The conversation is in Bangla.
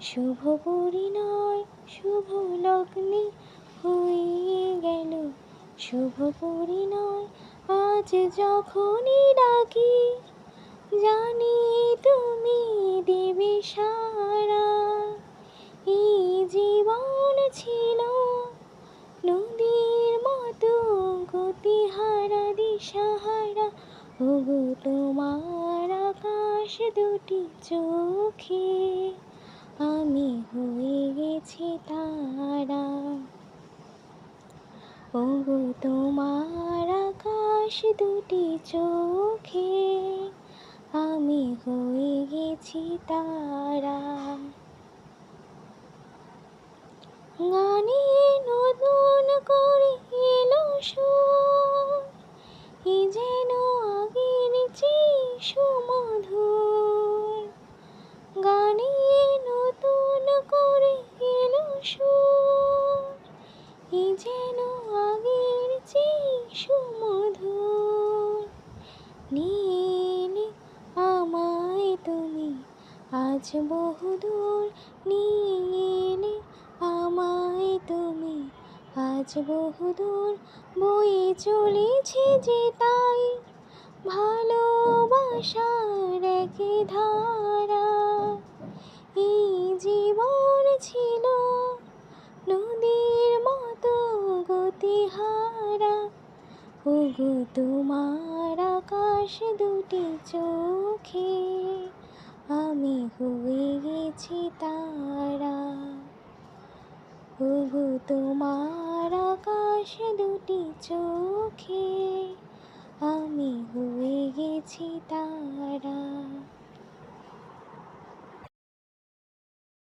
শুভ পরিণয় শুভ লগ্নে হয়ে গেল। শুভ পরিণয় আজ যখনই ডাকি, জানি তুমি দেবে সারা। এই জীবন ছিল নদীর মতো গতিহারা, দিশাহারা। ওগো তোমার আকাশ দুটি চোখে ওগো তোমার আকাশ দুটি চোখে। আমি হয়ে গেছি তারা। গানে নীলে আমায় তুমি আজ বহুদূর নীলে আমায় তুমি আজ বহুদূর বয়ে চলেছে যে তাই ভালোবাসার এক ধারা। এই জীবন ছিল নদীর মতো গতিহারা। ওগো তোমার আকাশ দুটি চোখে, আমি হয়ে গেছি তারা। হুহু তোমার আকাশ দুটি চোখে, আমি হয়ে গেছি তারা।